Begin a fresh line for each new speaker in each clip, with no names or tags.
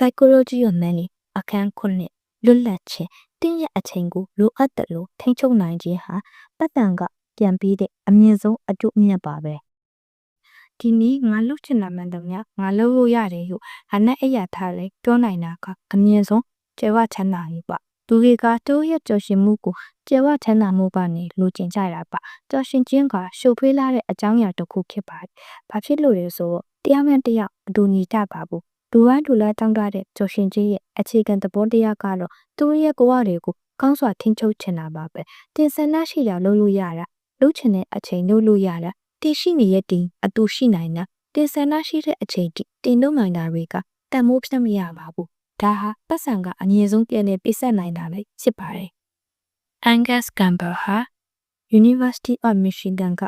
Psychology of Money အခန်းခုနှစ်လွတ်လပ်ခြင်းတင်းရဲ့အချိန်ကိုလိုအပ်တယ်လို့ထိန်းချုပ်နိုင်ခြင်းဟာပတ်တန်ကပြန်ပြီးတဲ့အမြင့်ဆုံးအကျိုးအမြတ်ပါပဲဒီနေ့ငါလှုပ်ချင်တာမှန်တယ်များငါလှုပ်လို့ရတယ်ဟုဟာနဲ့အရာထားလဲပြောနိုင်တာကအမြင့်ဆုံးကျေဝချမ်းသာရေးပါသူတွေကတိုးရဲ့ကြော်ရှင်မှုကိုကျေဝချမ်းသာမှုကနေလိုချင်ကြတာပါကြော်ရှင်ခြင်းကရှုပ်ထွေးလာတဲ့အကြောင်းအရာတစ်ခုဖြစ်ပါတယ်ဘာဖြစ်လို့လဲဆိုတော့တရားမှန်တရားအတူညီကြပါဘူး လူဝမ်းလူလားတောင်းတတဲ့ကျော်ရှင်ကြီးရဲ့အခြေခံသဘောတရားကတော့သူရဲ့ကိုယ်တွေကိုကောင်းစွာထိန်းချုပ်ချင်တာပါပဲတင်ဆန္ဒရှိတာလုပ်လို့ရတာလုပ်ချင်တဲ့အချိန်လုပ်လို့ရတာတင်ရှိနေတဲ့တင်အတူရှိနိုင်တာတင်ဆန္ဒရှိတဲ့အချိန်တိတင်လုပ်နိုင်တာတွေကတန်မိုးပြတ်မရပါဘူးဒါဟာပတ်စံကအငြင်းဆုံးပြည့်နေပြည့်စက်နိုင်တာပဲဖြစ်ပါတယ် Angus Campbell ဟာ University of Michigan က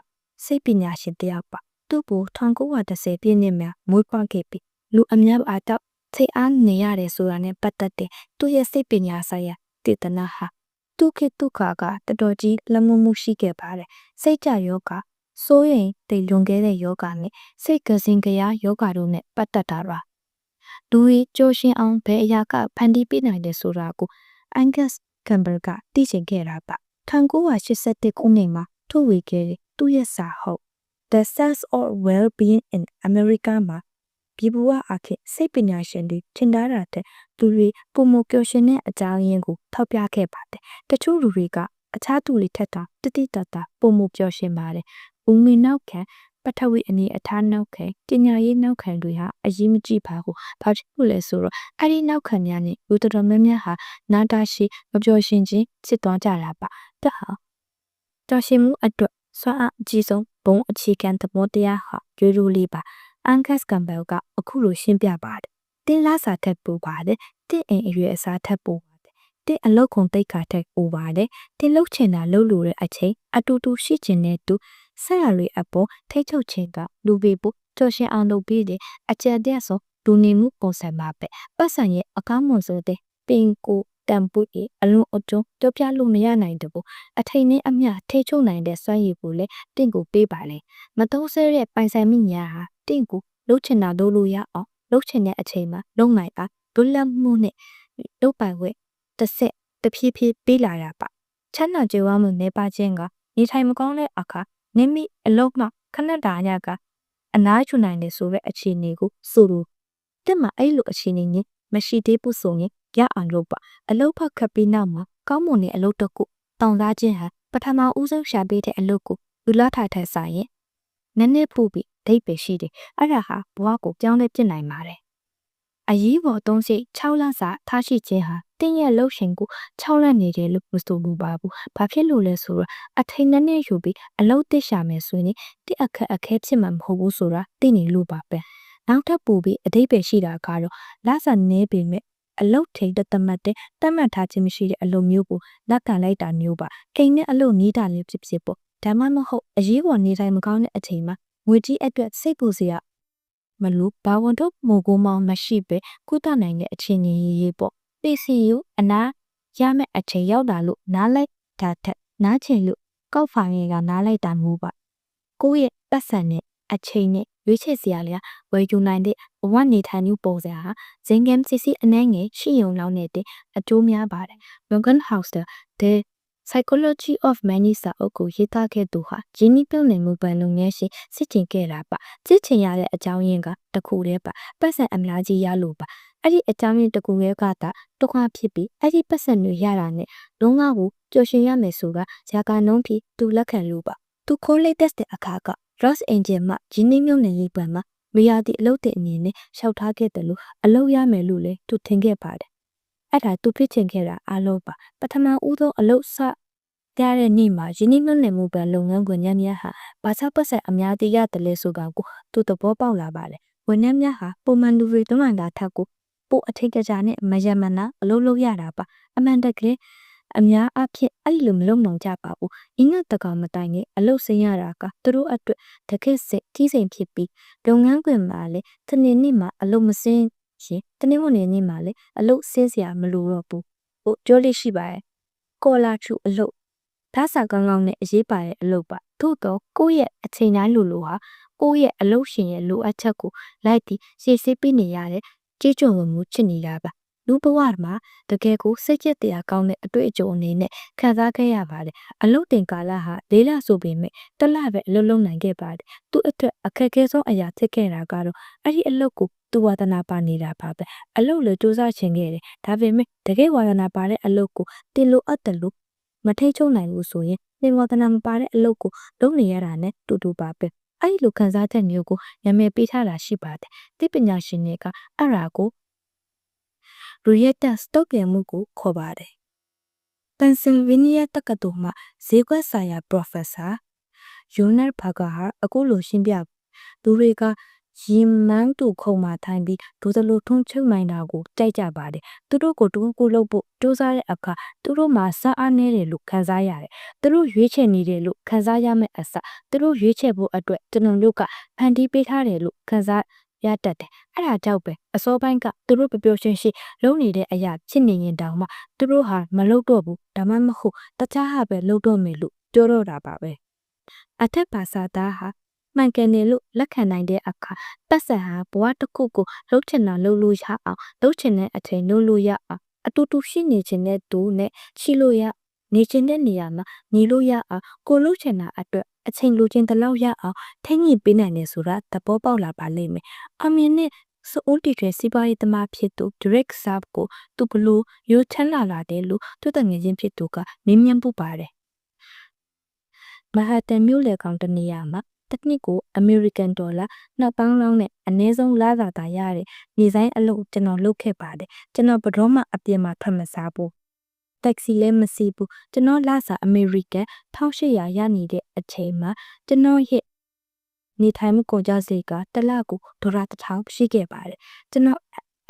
စိတ်ပညာရှင်တစ်ယောက်ပါသူ့ကို1910ပြည့်နှစ်မှာမွေးဖွားခဲ့ပြီး လူအများအားတော့စိတ်အားနေရတယ်ဆိုတာနဲ့ပတ်သက်တဲ့သူ့ရဲ့စိတ်ပညာဆိုင်ရာတည်တနာဟာသူခေတ်ဒုက္ခကတော်တော်ကြီးလက်မှုမှုရှိခဲ့ပါတယ်စိတ်ကြယောဂစိုးရင်တိတ်လွန်ခဲ့တဲ့ယောဂနဲ့စိတ်ကစင်ကြရာယောဂတို့နဲ့ပတ်သက်တာပါလူကြီးကြိုးရှင်အောင်ဘယ်အရာကဖန်တီးပေးနိုင်တယ်ဆိုတာကို Angus Campbell ကသိချင်ခဲ့တာပါ1981ခုနှစ်မှာထုတ်ဝေခဲ့တဲ့သူ့ရဲ့စာဟုတ် The Sense of Well-being in America မှာ ပြည်ပဝအခက်စိတ်ပညာရှင်တွေထင်ထားတာတဲ့သူတွေပုံမပျော်ရွှင်တဲ့အကြောင်းရင်းကိုထောက်ပြခဲ့ပါတယ်။တချို့လူတွေကအခြားသူတွေထက်တာတတိတတာပုံမပျော်ရွှင်ပါတယ်။ဦးငွေနောက်ခံပထဝီအနေအထားနောက်ခံပညာရေးနောက်ခံတွေဟာအရေးမကြီးပါဘူး။ဘာဖြစ်လို့လဲဆိုတော့အဲ့ဒီနောက်ခံများနဲ့လူတော်တော်များများဟာနာတာရှိမပျော်ရွှင်ခြင်းဖြစ်သွားကြတာပါ။တဟာတော်ရှင်မှုအတွက်စွမ်းအားအကြီးဆုံးဘုံအခြေခံသဘောတရားဟာရွေးရိုးလေးပါ။ အန်ကတ်ကမ်ဘဲလ်ကအခုလိုရှင်းပြပါတယ်။တင်းလာစာထက်ပိုပါတယ်။တင်းအိမ်အရွယ်အစားထက်ပိုပါတယ်။တင်းအလုတ်ခုံတိတ်ခါထက်ပိုပါတယ်။တင်းလှုပ်ချင်တာလှုပ်လို့တဲ့အချိန်အတူတူရှိချင်တဲ့သူဆက်ရတွေအပေါ်ထိတ်ချုပ်ခြင်းကလူပေဖို့ကြော်ရှင်အောင်လုပ်ပြီးတဲ့အကြက်တဲ့ဆိုလူနေမှုပုံစံမှာပဲပတ်စံရဲ့အကောင်းမွန်ဆိုတဲ့ပင်ကိုတန်ပု၏အလုံးအကျုံပြောပြလို့မရနိုင်တဘူးအထိန်နဲ့အမျှထိချုပ်နိုင်တဲ့စွမ်းရည်ကိုလည်းတင့်ကိုပေးပါလေမသုံးဆဲတဲ့ပိုင်ဆိုင်မိညာဟာ တင့်ကိုလှုပ်ချင်တာလုပ်လို့ရအောင်လှုပ်ချင်တဲ့အချိန်မှာလုပ်နိုင်တာလွတ်လပ်မှုနဲ့လုပ်ပိုင်ခွင့်တစ်ဆက်တဖြည်းဖြည်းပေးလာရပါချမ်းသာကြွယ်ဝမှုနေပါခြင်းကနေထိုင်မကောင်းတဲ့အခါနိမိအလုံးမှခဏတာရကအနားချူနိုင်တယ်ဆိုတဲ့အခြေအနေကိုဆိုလိုတက်မှာအဲ့လိုအခြေအနေနဲ့မရှိသေးဘူးဆိုရင်ရအောင်လုပ်ပါအလုပ်ဖတ်ခပ်ပြီးနောက်မှာကောင်းမွန်တဲ့အလုပ်တစ်ခုတောင်းစားခြင်းဟာပထမဦးဆုံးရှာပေးတဲ့အလုပ်ကိုလူလာထားထက်ဆိုင်ရင် နည်းနည်းပူပြီးဒိတ်ပဲရှိတယ်အဲ့ဒါဟာဘဝကိုပြောင်းလဲပြစ်နိုင်ပါတယ်အရေးပေါ်သုံးစိတ်6လစာထားရှိခြင်းဟာတင်းရဲ့လှုပ်ရှင်ကို6လက်နေတယ်လို့မဆိုဘူးပါဘူး။ဘာဖြစ်လို့လဲဆိုတော့အထိန်နဲ့နဲ့ယူပြီးအလုတ်တစ်ရှာမယ်ဆိုရင်တိအခက်အခဲဖြစ်မှာမဟုတ်ဘူးဆိုတာသိနေလို့ပါပဲ။နောက်ထပ်ပူပြီးအတိတ်ပဲရှိတာကတော့လစာနေပေမဲ့အလုတ်ထိန်တသမတ်တဲ့တတ်မှတ်ထားခြင်းမရှိတဲ့အလုပ်မျိုးကိုလက်ခံလိုက်တာမျိုးပါ။အိမ်နဲ့အလုပ်နီးတာလည်းဖြစ်ဖြစ်ပေါ့။ ဒါမှမဟုတ်အရေးပေါ်နေတိုင်းမကောင်းတဲ့အချိန်မှာငွေကြီးအတွက်စိတ်ပူစရာမလို့ဘာဝန်တို့မိုကိုမောင်မရှိပဲကုသနိုင်တဲ့အခြေအနေရေးပေါ့ PCU အနာရမယ့်အချိန်ရောက်တာလို့နားလိုက်တာထက်နားချင်လို့ကောက်ဖိုင်ကနားလိုက်တာမျိုးပါကိုယ့်ရဲ့ပတ်စံနဲ့အချိန်နဲ့ရွေးချယ်စရာလည်းဝယ်ယူနိုင်တဲ့ဘဝနေထိုင်မှုပုံစံဟာဇင်ဂမ်စီစီအနှဲငယ်ရှိုံလောက်နေတဲ့အကျိုးများပါတယ် Morgan Housel the Psychology of Money စာအုပ်ကိုရေးသားခဲ့သူဟာဂျင်းနီပြုံးနေမှုပန်လုပ်ငန်းရှင်စစ်ချင်ခဲ့တာပါစစ်ချင်ရတဲ့အကြောင်းရင်းကတခုတည်းပါပတ်စံအများကြီးရလို့ပါအဲ့ဒီအကြောင်းရင်းတခုတည်းကသာဒုက္ခဖြစ်ပြီးအဲ့ဒီပတ်စံတွေရတာနဲ့လုံးဝကိုပျော်ရွှင်ရမယ်ဆိုတာဇာကနှုံးပြီးသူလက်ခံလို့ပါသူခိုးလေးတက်တဲ့အခါက Ross Angel မှဂျင်းနီမြုံနေရေးပန်မှာမရသည့်အလုပ်တဲ့အနေနဲ့ရှောက်ထားခဲ့တယ်လို့အလုပ်ရမယ်လို့လည်းသူထင်ခဲ့ပါတယ်အဲ့ဒါသူဖြစ်ချင်ခဲ့တာအားလုံးပါပထမဦးဆုံးအလုပ်စ ရတဲ့နေ့မှာယင်းနှိမ့်နေမှုပဲလုပ်ငန်းခွင်ညံ့များဟာဘာသာပတ်ဆက်အများတရတယ်လဲဆိုတာကိုသူသဘောပေါက်လာပါတယ်ဝန်ထမ်းများဟာပုံမှန်လူတွေတမန်တာထက်ကိုပိုအထိတ်ကြနဲ့မယမနာအလုပ်လုပ်ရတာပါအမှန်တကယ်အများအဖြစ်အဲ့လိုမလုံနိုင်ကြပါဘူးအင်းကတကောင်မတိုင်နဲ့အလုပ်ဆင်းရတာကသူတို့အတွက်တကယ်စစ်ကြီးစိမ်ဖြစ်ပြီးလုပ်ငန်းခွင်မှာလည်းတနေ့နေ့မှာအလုပ်မဆင်းရှင်တနေ့မနေ့နေ့မှာလည်းအလုပ်ဆင်းစရာမလိုတော့ဘူးဟိုပြောလို့ရှိပါရဲ့ကောလာချူအလုပ် ဓာတ်စာကောင်းကောင်းနဲ့အရေးပါတဲ့အလုပ်ပါသို့တော့ကိုယ့်ရဲ့အချိန်တိုင်းလိုလိုဟာကိုယ့်ရဲ့အလုပ်ရှင်ရဲ့လိုအပ်ချက်ကိုလိုက်ပြီးရှေ့ဆေးပေးနေရတဲ့ကြေးကြုံမှုချစ်နေတာပါလူဘဝမှာတကယ်ကိုစိတ်ကြက်တရားကောင်းတဲ့အတွေ့အကြုံအနေနဲ့ခံစားခဲ့ရပါတယ်အလုတ်တင်ကာလဟာလေးလဆိုပေမဲ့တစ်လပဲအလုပ်လုပ်နိုင်ခဲ့ပါတယ်သူ့အတွက်အခက်အခဲဆုံးအရာဖြစ်ခဲ့တာကတော့အဲ့ဒီအလုပ်ကိုသူဝါသနာပါနေတာပါပဲအလုပ်လည်းစူးစမ်းချင်ခဲ့တယ်ဒါပေမဲ့တကယ်ဝါသနာပါတဲ့အလုပ်ကိုတင်လို့အပ်တယ်လို့ မထိတ်ချုံနိုင်ဘူးဆိုရင်တင်ဝါသနာမပါတဲ့အလုပ်ကိုလုပ်နေရတာနဲ့တူတူပါပဲအဲ့ဒီလိုခံစားချက်မျိုးကိုနာမည်ပေးထားတာရှိပါတယ်သိပညာရှင်တွေကအဲ့ဒါကို reactance တုတ်ပြန်မှုကိုခေါ်ပါတယ်။ Pennsylvania တက္ကသိုလ်မှဈေးကွက်ဆိုင်ရာ Professor Jonas Berger ဟာအခုလိုရှင်းပြသူတွေက ရင်မန်းတူခုံမှထိုင်ပြီးဒိုသလိုထုံးချုပ်နိုင်တာကိုကြိုက်ကြပါတယ်သူတို့ကိုတူကူလုပ်ဖို့စူးစမ်းတဲ့အခါသူတို့မှာစအားနေတယ်လို့ခံစားရတယ်သူတို့ရွေးချယ်နေတယ်လို့ခံစားရမယ့်အစသူတို့ရွေးချယ်ဖို့အတွက်ကျွန်တော်တို့ကဖန်တီးပေးထားတယ်လို့ခံစားရတတ်တယ်အဲ့ဒါကြောင့်ပဲအစောပိုင်းကသူတို့ပျော်ပျော်ရွှင်ရွှင်လုပ်နေတဲ့အရာဖြစ်နေရင်တောင်မှသူတို့ဟာမလုပ်တော့ဘူးဒါမှမဟုတ်တခြားဟာပဲလုပ်တော့မယ်လို့ပြောတော့တာပါပဲအထက်ပါစာသားဟာ မှန်ကန်တယ်လို့လက်ခံနိုင်တဲ့အခါပတ်စံဟာဘဝတစ်ခုကိုလှုပ်ချင်တာလှုပ်လို့ရအောင်လှုပ်ချင်တဲ့အချိန်လှုပ်လို့ရအောင်အတူတူရှိနေခြင်းတဲ့သူနဲ့ရှိလို့ရနေခြင်းတဲ့နေရာမှာနေလို့ရအောင်ကိုလှုပ်ချင်တာအတွက်အချိန်လိုချင်တဲ့လောက်ရအောင်ထိညှိပေးနိုင်တယ်ဆိုတာသဘောပေါက်လာပါလိမ့်မယ်။အမြင်နဲ့ဆိုအိုတီထွေစီးပွားရေးသမားဖြစ်သူ direct serve ကိုသူဘလို့ရိုးချမ်းလာလာတယ်လို့သူတငယ်ချင်းဖြစ်သူကမေးမြန်းပူပါတယ်။မဟာတန်မြို့လေကောင်တနေရာမှာ တစ်နှစ်ကို American Dollar 2000လောက်နဲ့အနည်းဆုံးလစာသာရတဲ့နေဆိုင်အလုပ်ကျွန်တော်လုပ်ခဲ့ပါတယ်ကျွန်တော်ဘယ်တော့မှအပြင်မှာထွက်မစားဘူးတက္ကစီလည်းမစီးဘူးကျွန်တော်လစာ American 1800ရနေတဲ့အချိန်မှာကျွန်တော်ရဲ့နေထိုင်မှုကုန်ကျစရိတ်ကတစ်လကိုဒေါ်လာ1000ရှိခဲ့ပါတယ်ကျွန်တော်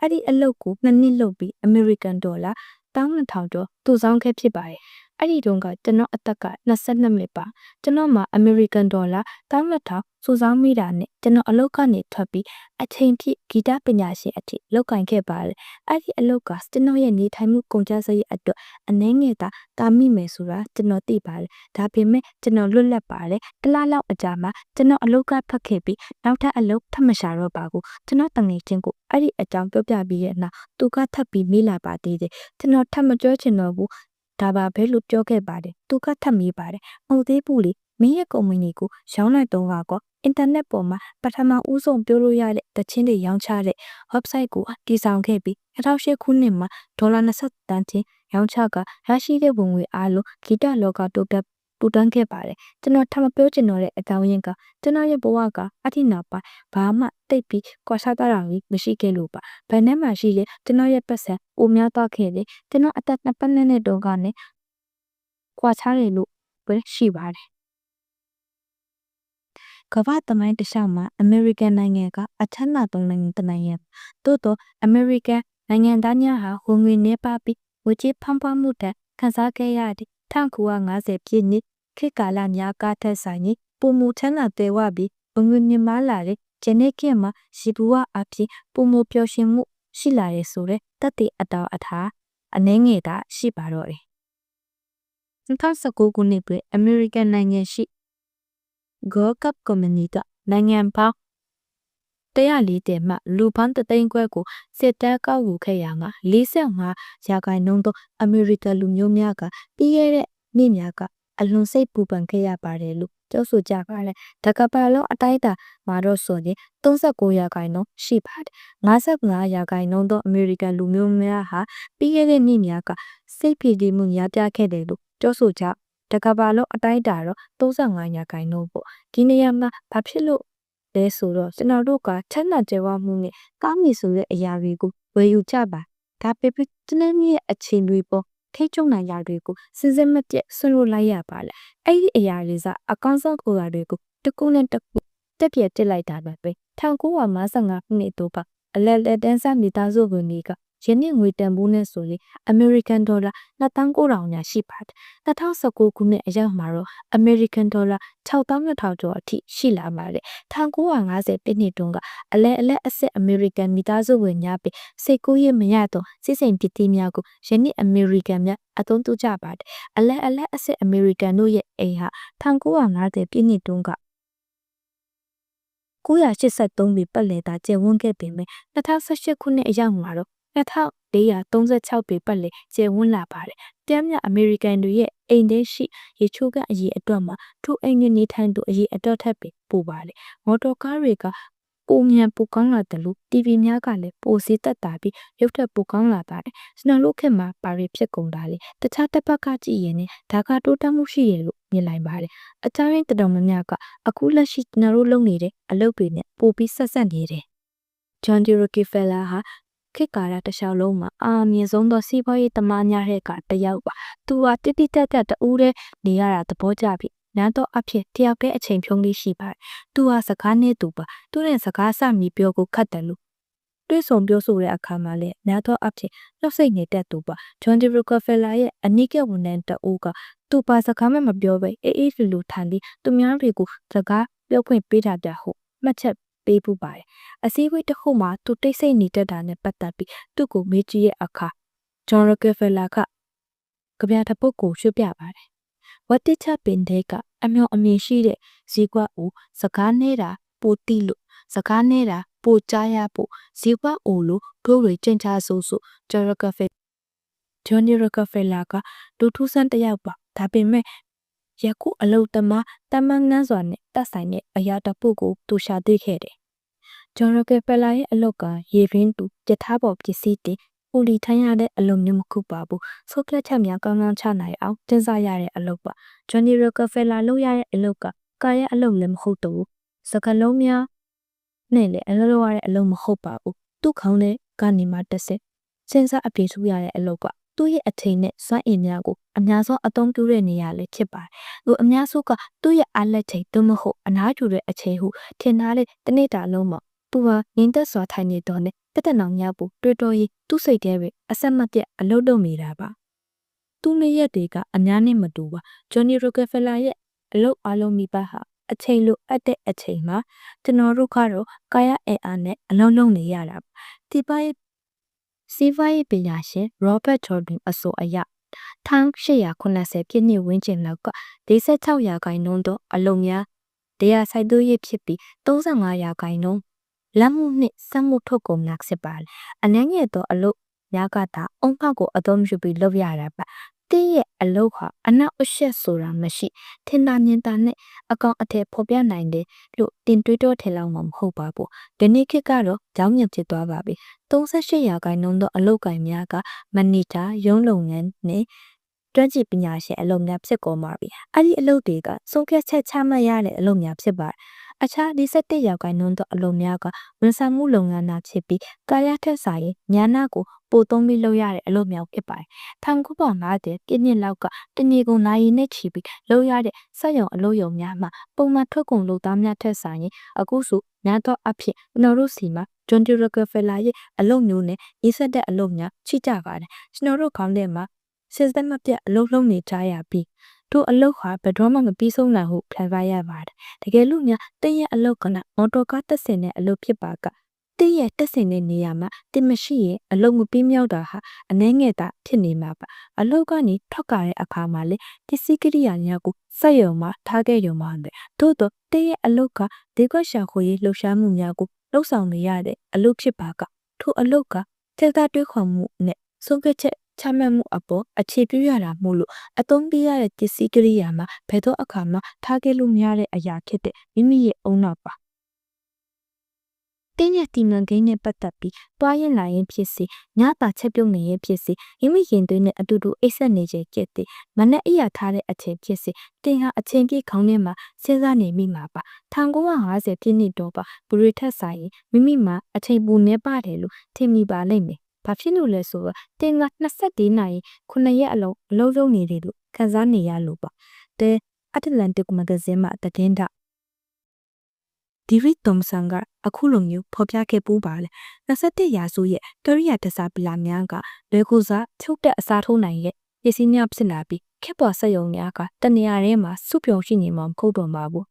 အဲ့ဒီအလုပ်ကိုနှစ်နှစ်လုပ်ပြီး American Dollar 12000ကျော်သူဆောင်ခဲ့ဖြစ်ပါတယ် အဲ့ဒီတုန်းကကျွန်တော်အသက်က22နှစ်ပါကျွန်တော်မှာ American Dollar 12000စုဆောင်းမိတာနဲ့ကျွန်တော်အလုပ်ကနေထွက်ပြီးအချိန်ပြည့်ဂီတပညာရှင်အထိလောက်ကင်ခဲ့ပါတယ်အဲ့ဒီအလုပ်ကကျွန်တော်ရဲ့နေထိုင်မှုကုန်ကျစရိတ်အတွက်အနှဲငယ်သာတာမိမယ်ဆိုတာကျွန်တော်သိပါတယ်ဒါပေမဲ့ကျွန်တော်လွတ်လပ်ပါတယ်တလားလောက်အကြာမှာကျွန်တော်အလုပ်ကဖတ်ခဲ့ပြီးနောက်ထပ်အလုပ်ထပ်မရှာတော့ပါဘူးကျွန်တော်တငယ်ချင်းကိုအဲ့ဒီအကြောင်းပြောပြပြီးရဲ့နောက်သူကထပ်ပြီးမေးလာပါသေးတယ်ကျွန်တော်ထပ်မပြောချင်တော့ဘူး ဒါပါပဲလို့ပြောခဲ့ပါတယ်သူကထပ်မေးပါတယ်မဟုတ်သေးဘူးလေမင်းရဲ့ကုမ္ပဏီကိုရောင်းလိုက်တော့ကောအင်တာနက်ပေါ်မှာပထမဦးဆုံးပြောလို့ရတဲ့တချင်းတွေရောင်းချတဲ့ website ကိုတည်ဆောက်ခဲ့ပြီး2008ခုနှစ်မှာဒေါ်လာ20တန်းချင်းရောင်းချကရရှိတဲ့ဝင်ငွေအားလုံးဂီတလောကတိုးတက် ပူတန်းခဲ့ပါတယ်ကျွန်တော်ထမပြောချင်တော့တဲ့အကြောင်းရင်းကကျွန်တော်ရဲ့ဘဝကအထိနာပိုင်းဘာမှတိတ်ပြီးကွာခြားတာကြီးမရှိခဲ့လို့ပါဘယ်နဲ့မှရှိလေကျွန်တော်ရဲ့ပတ်စံအိုများသွားခဲ့တယ်ကျွန်တော်အသက်နှစ်ပတ်နဲ့တော့ကနေကွာခြားတယ်လို့ပဲရှိပါတယ်ကမ္ဘာသမိုင်းတစ်လျှောက်မှာအမေရိကန်နိုင်ငံကအထက်နာသုံးနိုင်ငံတစ်နိုင်ငံသို့တော့အမေရိကန်နိုင်ငံသားများဟာဝင်ငွေနေပါပြီးဝေကြီးဖန်ဖန်မှုတဲ့ခန်းစားခဲ့ရတဲ့ 1950ပြည့်နှစ်ခေတ်ကာလများကထက်ဆိုင်ရင်ပုံမူချမ်းသာတဲဝပြီးဝင်ငွေမြင့်မားလာတဲ့ဂျနေကင်မှာရှိဘူးဝအဖြစ်ပုံမူပျော်ရွှင်မှုရှိလာရဲဆိုတဲ့တတ်တဲ့အတော်အထာအနှဲငယ်တာရှိပါတော့တယ်2019ခုနှစ်တွင်အမေရိကန်နိုင်ငံရှိ Go Cup Company ကနိုင်ငံပေါင်း 140မှလူပေါင်းတသိန်းခွဲကိုစစ်တပ်ကောက်ယူခဲ့ရမှာ45ရာခိုင်နှုန်းသောအမေရိကန်လူမျိုးများကပြီးခဲ့တဲ့နေ့များကအလွန်စိတ်ပူပန်ခဲ့ရပါတယ်လို့ပြောဆိုကြပါတယ်။တကပါလုံးအတိုင်းအတာမှာတော့ဆိုရင်39ရာခိုင်နှုန်းရှိပါတယ်။55ရာခိုင်နှုန်းသောအမေရိကန်လူမျိုးများဟာပြီးခဲ့တဲ့နေ့များကစိတ်ဖိစီးမှုများပြခဲ့တယ်လို့ပြောဆိုကြတကဘာလုံးအတိုင်းတာတော့35ရာခိုင်နှုန်းပေါ့ဒီနေရာမှာဘာဖြစ်လို့ လဲဆိုတော့ကျွန်တော်တို့ကချမ်းသာကြွယ်ဝမှုနဲ့ကောင်းပြီဆိုတဲ့အရာတွေကိုဝယ်ယူကြပါဒါပေမဲ့ကျွန်တော်ရဲ့အခြေအနေပေါ်ထိချုံနိုင်ရာတွေကိုစဉ်စဉ်မပြတ်ဆွလို့လိုက်ရပါလေအဲ့ဒီအရာတွေကအကောင့်ဆုံးကိုရာတွေကိုတကူနဲ့တကူတက်ပြက်တစ်လိုက်တာပဲ1955ခုနှစ်တော့အလဲလဲတန်းစားမိသားစုဝင်တွေက ယနေ့ငွေတန်ဖိုးနဲ့ဆိုရင် American Dollar 2900ညာရှိပါတယ်2019ခုနှစ်အရောက်မှာတော့ American Dollar 6200ကျော်အထိရှိလာပါတယ်1950ပြည့်နှစ်တုန်းကအလဲအလဲအဆက် American မိသားစုဝင်များပြီးစိတ်ကူးရမရတော့စိစိမ်ပစ္စည်းများကိုယနေ့ American များအသုံးပြုကြပါတယ်အလဲအလဲအဆက် American တို့ရဲ့အိမ်ဟာ1950ပြည့်နှစ်တုန်းက983ပေပတ်လည်သာကျယ်ဝန်းခဲ့ပေမဲ့2018ခုနှစ်အရောက်မှာတော့ 2436ပေပတ်လည်ကျယ်ဝန်းလာပါတယ်။တမ်းမြအမေရိကန်တွေရဲ့အိမ်ထဲရှိရေချိုးကအရေးအတွက်မှာထိုအိမ်ငယ်နေထိုင်သူအရေးအတွက်ထပ်ပြီးပိုပါတယ်။မော်တော်ကားတွေကပိုမြန်ပိုကောင်းလာတယ်လို့ TV များကလည်းပိုစည်းသက်တာပြီးရုပ်ထက်ပိုကောင်းလာပါတယ်။ကျွန်တော်တို့ခင်မှာပါရီဖြစ်ကုန်တာလေတခြားတစ်ပတ်ကကြည့်ရင်လည်းဒါကတိုးတက်မှုရှိရလို့မြင်လိုက်ပါတယ်။အချမ်းရင်းတတော်များများကအခုလက်ရှိကျွန်တော်တို့လုပ်နေတဲ့အလုပ်တွေနဲ့ပိုပြီးဆက်ဆက်နေတယ်။ John D. Rockefeller ဟာ ခေတ်ကာလတစ်လျှောက်လုံးမှာအာမြင့်ဆုံးသောစီးပွားရေးသမားများတဲ့ကတယောက်ပါ။သူဟာတိတိကျကျတူးတဲ့နေရတာသဘောကျပြီးနန်းတော့အဖြစ်တယောက်တည်းအချိန်ဖြုံးလေးရှိပါတယ်။သူဟာစကားနဲ့သူပါ။သူနဲ့စကားစမီပြောကိုခတ်တယ်လို့တွေ့ဆုံပြောဆိုတဲ့အခါမှာလည်းနန်းတော့အဖြစ်လှုပ်စိတ်နေတဲ့သူပါ။ John D. Rockefeller ရဲ့အနိကဝန်ထမ်းတအူးကသူပါစကားမှမပြောဘဲအေးအေးလူလူထိုင်ပြီးသူများတွေကိုစကားပြောခွင့်ပေးတာတဟုတ်မှတ်ချက် ပေးပူပါတယ်။အစည်းအဝေးတစ်ခုမှာသူတိတ်ဆိတ်နေတတ်တာနဲ့ပတ်သက်ပြီးသူ့ကိုမေးကြည့်ရဲ့အခါ John Rockefeller ကကြပြတဲ့ပုဂ္ဂိုလ်ရွှေ့ပြပါတယ်။ဝတ်တိချပင်တဲ့ကအမျော်အမြင်ရှိတဲ့ဇီကွာဦးစကားနေတာပိုတိလို့စကားနေတာပိုကြားရဖို့ဇီကွာဦးလို့တို့တွေကျင့်ချဆိုဆို John Rockefeller Johnny Rockefeller ကဒူထူးဆန်းတယောက်ပါဒါပေမဲ့ယခုအလုတ်သမားတမန်ငန်းစွာနဲ့တက်ဆိုင်တဲ့အရာတစ်ပုဒ်ကိုသူရှာတွေ့ခဲ့တယ်။ ဂျွန်ရိုကဖယ်လာရဲ့အလုတ်ကရေရင်းတူပြထားပေါ်ပစ္စည်းတင်ပူလီထိုင်းရတဲ့အလုပ်မျိုးမခုပါဘူး။ဆိုကလက်ချက်များကောင်းကောင်းချနိုင်အောင်တင်စားရတဲ့အလုပ်ပါ။ဂျွန်နီရိုကဖယ်လာလုပ်ရတဲ့အလုပ်ကကာရဲ့အလုပ်လည်းမဟုတ်တော့ဘူး။စကလုံးများနဲ့လည်းအလုပ်လုပ်ရတဲ့အလုပ်မဟုတ်ပါဘူး။သူ့ခေါင်းထဲကနေမှတက်ဆက်စဉ်းစားအပြေထူရတဲ့အလုပ်ပါသူ့ရဲ့အထိန်နဲ့စွမ်းအင်များကိုအများဆုံးအသုံးပြုတဲ့နေရာလေးဖြစ်ပါတယ်။သူအများစုကသူ့ရဲ့အားလက်ချိန်သို့မဟုတ်အနားယူတဲ့အချိန်ဟုထင်ထားတဲ့တနေ့တာလုံးမှာ သူဟာငင်းသက်စွာထိုင်နေတော့နဲ့တက်တက်နောင်များဖို့တွေ့တော်ရေးသူ့စိတ်ထဲပဲအဆက်မပြတ်အလုတ်လုပ်နေတာပါ။သူ့နေ့ရက်တွေကအများနဲ့မတူပါ။ဂျွန်နီရိုကဖယ်လာရဲ့အလုတ်အလုံးမိပါဟာအချိန်လိုအပ်တဲ့အချိန်မှာကျွန်တော်တို့ကတော့ကာယအင်အားနဲ့အလုံးလုံးနေရတာပါ။ဒီပါရဲ့စီးပွားရေးပညာရှင် Robert Jordan အဆိုအရ1880ပြည့်နှစ်ဝန်းကျင်လောက်က46ရာခိုင်နှုန်းသောအလုံများတရားဆိုင်သွေးရေးဖြစ်ပြီး35ရာခိုင်နှုန်း လက်မှုနှင့်စက်မှုထုတ်ကုန်များဖြစ်ပါလေ။အနှဲငယ်သောအလုပ်များကသာအုံဖောက်ကိုအသုံးပြုပြီးလုပ်ရတာပါတင်းရဲ့အလုတ်ဟာအနောက်အရှက်ဆိုတာမရှိထင်သာမြင်သာနဲ့အကောင်အထည်ဖော်ပြနိုင်တယ်လို့တင်တွေးတော့ထင်လောက်မှာမဟုတ်ပါဘူးဒီနေ့ခေတ်ကတော့ကြောင်းမြင့်ဖြစ်သွားပါပြီ38ရာခိုင်နှုန်းသောအလုတ်ကိုင်များကမန်နေဂျာရုံးလုပ်ငန်းနဲ့တွန်းကြည့်ပညာရှင်အလုပ်များဖြစ်ကုန်ပါပြီအဲ့ဒီအလုပ်တွေကဆုံးဖြတ်ချက်ချမှတ်ရတဲ့အလုပ်များဖြစ်ပါတယ် အခြား47ရာခိုင်နှုန်းသောအလုပ်များကဝန်ဆောင်မှုလုပ်ငန်းသားဖြစ်ပြီးကာယထက်စာရင်ညာနာကိုပိုသုံးပြီးလုပ်ရတဲ့အလုပ်များဖြစ်ပါတယ်။ထောင်ခုပေါင်း90ပြည့်နှစ်လောက်ကတနေကုန်နိုင်နဲ့ချီပြီးလုပ်ရတဲ့စက်ရုံအလုပ်ရုံများမှာပုံမှန်ထွက်ကုန်လုပ်သားများထက်စာရင်အခုဆိုညာတော့အဖြစ်ကျွန်တော်တို့စီမှာဂျွန်ဒီရကဖယ်လာရဲ့အလုပ်မျိုးနဲ့ရေးဆက်တဲ့အလုပ်များချိကြပါတယ်။ကျွန်တော်တို့ခေါင်းထဲမှာစစ်သက်မပြတ်အလုပ်လုပ်နေကြရပြီး တို့အလုတ်ဟာဘယ်တော့မှမပြီးဆုံးနိုင်ဟုခံစားရပါတယ်။တကယ်လို့များတင်းရဲ့အလုတ်ကနမော်တော်ကားတက်ဆင်တဲ့အလုတ်ဖြစ်ပါကတင်းရဲ့တက်ဆင်တဲ့နေရာမှာတင်းမရှိရင်အလုတ်မပြီးမြောက်တာဟာအနှဲငယ်တာဖြစ်နေမှာပါ။အလုတ်ကနေထွက်ကြတဲ့အခါမှာလေပစ္စည်းကိရိယာများကိုစက်ရုံမှာထားခဲ့ရုံမှာပဲ။သို့တော့တင်းရဲ့အလုတ်ကဒေကွက်ရှာခွေရေးလှုပ်ရှားမှုများကိုလှုပ်ဆောင်နေရတဲ့အလုတ်ဖြစ်ပါကထိုအလုတ်ကထေသာတွေးခေါ်မှုနဲ့ဆုံးဖြတ်ချက် ချမှတ်မှုအပေါ်အခြေပြုရတာမို့လို့အသုံးပြရတဲ့ပစ္စည်းကိရိယာမှာဘယ်တော့အခါမှထားခဲ့လို့မရတဲ့အရာဖြစ်တဲ့မိမိရဲ့အုံနောက်ပါတင်းရဲ့တီမန်ဂိမ်းနဲ့ပတ်သက်ပြီးတွားရင်လာရင်ဖြစ်စီညတာချက်ပြုတ်နေရင်ဖြစ်စီမိမိရင်သွေးနဲ့အတူတူအိတ်ဆက်နေခြင်းကြက်တဲ့မနဲ့အရာထားတဲ့အချိန်ဖြစ်စီတင်းဟာအချိန်ပြည့်ခေါင်းထဲမှာစဉ်းစားနေမိမှာပါ1950ပြည့်နှစ်တော့ပါဘရီထက်ဆိုင်မိမိမှာအချိန်ပူနေပါတယ်လို့ထင်မိပါလိမ့်မယ် ဘာဖြစ်လို့လဲဆိုတော့တင်က24နာရီ9ရက်အလုံးအလုံးလုံးနေတယ်လို့ခန်းစားနေရလို့ပါတဲအတလန်တစ်မဂဇင်းမှာတည်င်းတာဒီဗစ်တွမ်ဆန်ကအခုလိုမျိုးဖော်ပြခဲ့ပူးပါလေ21ရာစုရဲ့ကရိယာတစားပလာများကလွယ်ကူစွာထုတ်တဲ့အစားထိုးနိုင်ရဲ့ပစ္စည်းများဖြစ်လာပြီးခက်ပေါ်ဆက်ယုံများကတနေရာထဲမှာစုပြုံရှိနေမှာမဟုတ်တော့ပါဘူး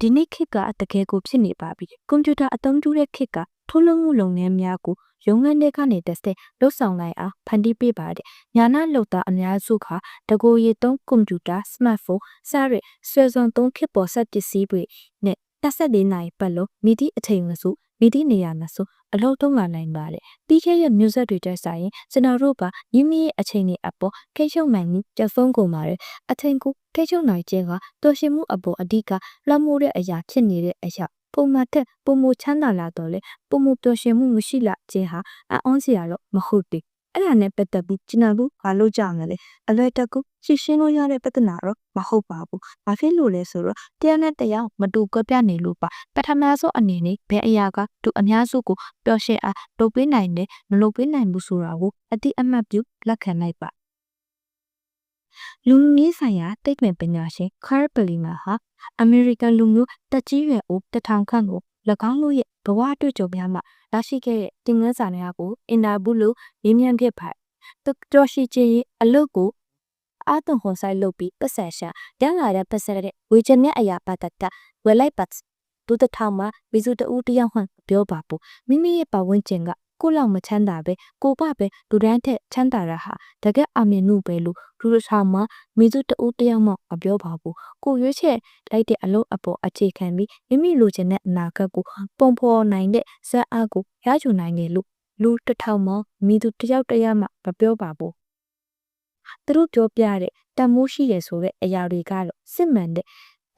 ဒီနေ့ခေတ်ကတကယ်ကိုဖြစ်နေပါပြီကွန်ပျူတာအသုံးပြုတဲ့ခေတ်က ထုတ်လုပ်မှုလုပ်ငန်းများကိုရုံးခန်းတွေကနေတဆင့်လှုပ်ဆောင်နိုင်အောင်ဖန်တီးပေးပါတယ်။ညာနာလုပ်သားအများစုကတကိုရီသုံးကွန်ပျူတာ၊စမတ်ဖုန်းစတဲ့ဆွဲဆောင်သုံးခေတ်ပေါ်ဆက်ပစ္စည်းတွေနဲ့24နာရီပတ်လုံးမိသည့်အချိန်မဆိုမိသည့်နေရာမှာဆိုအလုပ်ထုံးလာနိုင်ပါတယ်ပြီးခဲ့တဲ့မျိုးဆက်တွေတက်ဆိုင်ရင်ကျွန်တော်တို့ကမိမိရဲ့အချိန်တွေအပေါ်ခိတ်ရှုံနိုင်မှုတက်ဖုန်းကုန်ပါတယ်အချိန်ကိုခိတ်ရှုံနိုင်ခြင်းကတော်ရှင်မှုအပေါ်အဓိကလွှမ်းမိုးတဲ့အရာဖြစ်နေတဲ့အရာ ပုံမှန်ထက်ပုံမချမ်းသာလာတော့လေပုံမတော်ရှင်မှုမရှိလာခြင်းဟာအံ့ဩစရာတော့မဟုတ်ဘူးအဲ့ဒါနဲ့ပတ်သက်ပြီးကျွန်တော်တို့ဘာလို့ကြောက်နေလဲအလွယ်တကူရှင်းရှင်းလို့ရတဲ့ပြဿနာတော့မဟုတ်ပါဘူး။ဘာဖြစ်လို့လဲဆိုတော့တရားနဲ့တရားမတူကွက်ပြနေလို့ပါပထမဆုံးအနေနဲ့ဘယ်အရာကသူအများစုကိုပျော်ရွှင်အားလုပ်ပေးနိုင်တယ်မလုပ်ပေးနိုင်ဘူးဆိုတာကိုအတိအမှတ်ပြုလက်ခံလိုက်ပါ လူနည်းဆိုင်ရာတိတ်ပင်ပညာရှင်ကားပလီမာဟာအမေရိကန်လူမျိုးတက်ကြီးရွယ်အိုတထောင်ခန့်ကို၎င်းတို့ရဲ့ဘဝအတွေ့အကြုံများမှရရှိခဲ့တဲ့တင်ငန်းစာများကိုအင်တာဗျူးလို့ရင်းမြန်းဖြစ်ပါတယ်။သူတော်ရှိချေရဲ့အလုပ်ကိုအာသွန်ဟွန်ဆိုင်လုပ်ပြီးပတ်ဆက်ရှာတန်းလာတဲ့ပတ်ဆက်တဲ့ဝေချင်တဲ့အရာပတ်တတ်ဝယ်လိုက်ပတ်ဒုတထောင်မှာဘီစုတူတယောက်မှပြောပါဘူးမိမိရဲ့ပတ်ဝန်းကျင်က ကိုလောက်မချမ်းသာပဲကိုပပဲလူတန်းထက်ချမ်းသာတာဟာတကယ်အမြင်မှုပဲလို့လူတစ်ထောင်မှာမိစုတူတယောက်မှမပြောပါဘူးကိုရွေးချက်လိုက်တဲ့အလုပ်အပေါ်အခြေခံပြီးမိမိလိုချင်တဲ့အနာဂတ်ကိုပုံဖော်နိုင်တဲ့ဇက်အားကိုရယူနိုင်တယ်လို့လူတစ်ထောင်မှမိသူတယောက်တယောက်မှမပြောပါဘူးသူတို့ပြောပြတဲ့တန်မိုးရှိတယ်ဆိုတဲ့အရာတွေကတော့စစ်မှန်တဲ့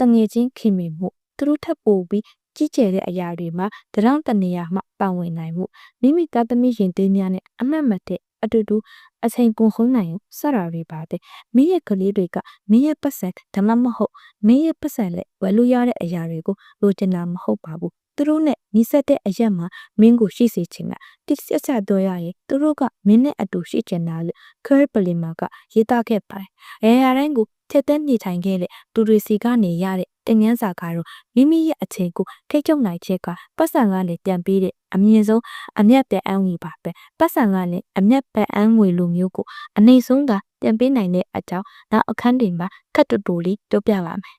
တငယ်ချင်းခင်မင်မှုသူတို့ထပ်ပို့ပြီး ကြီးကျယ်တဲ့အရာတွေမှာတရောင်းတနေရာမှပါဝင်နိုင်မှုမိမိသားသမီးရင်သေးများနဲ့အမှတ်မတဲ့အတူတူအချိန်ကုန်ခုံးနိုင်စတာတွေပါတယ်မင်းရဲ့ကလေးတွေကမင်းရဲ့ပတ်စံဓမ္မမဟုတ်မင်းရဲ့ပတ်စံလက်ဝယ်လို့ရတဲ့အရာတွေကိုလိုချင်တာမဟုတ်ပါဘူးသူတို့နဲ့ညီဆက်တဲ့အရက်မှာမင်းကိုရှိစေချင်တာတိကျကျတော့ရရင်သူတို့ကမင်းနဲ့အတူရှိချင်တာလို့ခဲပလီမာကရေးသားခဲ့ပါတယ်။အဲရတိုင်းကိုထက်သက်နေထိုင်ခဲ့တဲ့သူတွေစီကနေရတဲ့ တင်ငန်းစာကတော့မိမိရဲ့အခြေကိုထိတ်ချုံနိုင်ချက်ကပတ်စံကလည်းပြန်ပြီးတဲ့အမြင့်ဆုံးအမျက်ပြအန်းကြီးပါပဲပတ်စံကလည်းအမျက်ပြအန်းငွေလိုမျိုးကိုအနေဆုံးကပြန်ပေးနိုင်တဲ့အကြောင်းနောက်အခန်းတွေမှာခက်တူတူလေးပြောပြပါမယ်